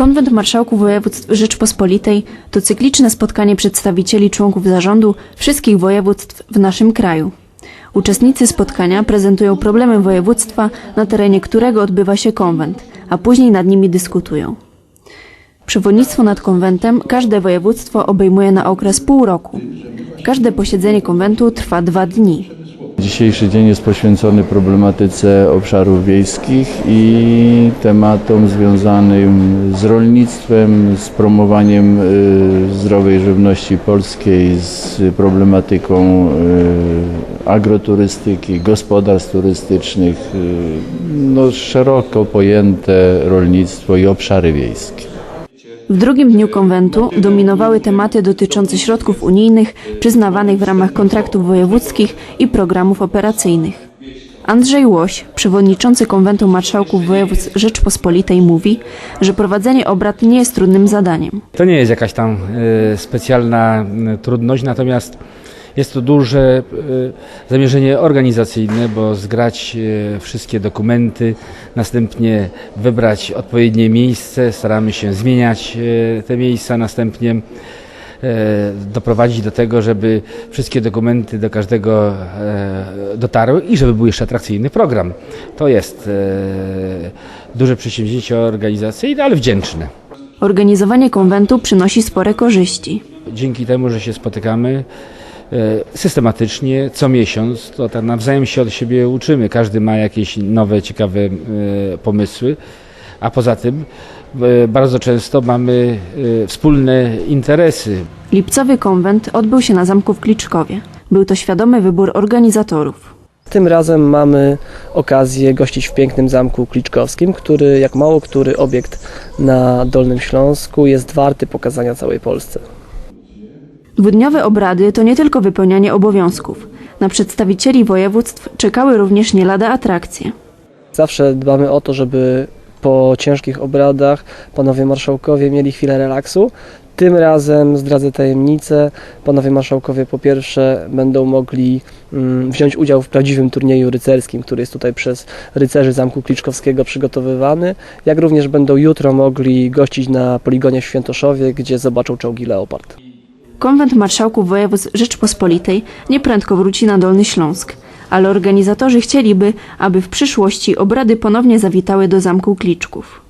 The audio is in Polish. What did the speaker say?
Konwent Marszałków Województw Rzeczpospolitej to cykliczne spotkanie przedstawicieli członków zarządu wszystkich województw w naszym kraju. Uczestnicy spotkania prezentują problemy województwa, na terenie którego odbywa się konwent, a później nad nimi dyskutują. Przewodnictwo nad konwentem każde województwo obejmuje na okres pół roku. Każde posiedzenie konwentu trwa dwa dni. Dzisiejszy dzień jest poświęcony problematyce obszarów wiejskich i tematom związanym z rolnictwem, z promowaniem y, zdrowej żywności polskiej, z problematyką y, agroturystyki, gospodarstw turystycznych, y, no, szeroko pojęte rolnictwo i obszary wiejskie. W drugim dniu konwentu dominowały tematy dotyczące środków unijnych przyznawanych w ramach kontraktów wojewódzkich i programów operacyjnych. Andrzej Łoś, przewodniczący konwentu marszałków województw Rzeczpospolitej mówi, że prowadzenie obrad nie jest trudnym zadaniem. To nie jest jakaś tam e, specjalna e, trudność, natomiast jest to duże e, zamierzenie organizacyjne, bo zgrać e, wszystkie dokumenty, następnie wybrać odpowiednie miejsce, staramy się zmieniać e, te miejsca, następnie doprowadzić do tego, żeby wszystkie dokumenty do każdego dotarły i żeby był jeszcze atrakcyjny program. To jest duże przedsięwzięcie organizacyjne, ale wdzięczne. Organizowanie konwentu przynosi spore korzyści. Dzięki temu, że się spotykamy systematycznie, co miesiąc, to tak nawzajem się od siebie uczymy. Każdy ma jakieś nowe, ciekawe e, pomysły, a poza tym e, bardzo często mamy e, wspólne interesy. Lipcowy konwent odbył się na zamku w Kliczkowie. Był to świadomy wybór organizatorów. Tym razem mamy okazję gościć w pięknym zamku kliczkowskim, który jak mało który obiekt na Dolnym Śląsku jest warty pokazania całej Polsce. Dwudniowe obrady to nie tylko wypełnianie obowiązków. Na przedstawicieli województw czekały również nie lada atrakcje. Zawsze dbamy o to, żeby po ciężkich obradach panowie marszałkowie mieli chwilę relaksu. Tym razem zdradzę tajemnicę. Panowie marszałkowie po pierwsze będą mogli mm, wziąć udział w prawdziwym turnieju rycerskim, który jest tutaj przez rycerzy Zamku Kliczkowskiego przygotowywany, jak również będą jutro mogli gościć na poligonie w Świętoszowie, gdzie zobaczą czołgi Leopard. Konwent Marszałków Województw Rzeczpospolitej nieprędko wróci na Dolny Śląsk, ale organizatorzy chcieliby, aby w przyszłości obrady ponownie zawitały do Zamku Kliczków.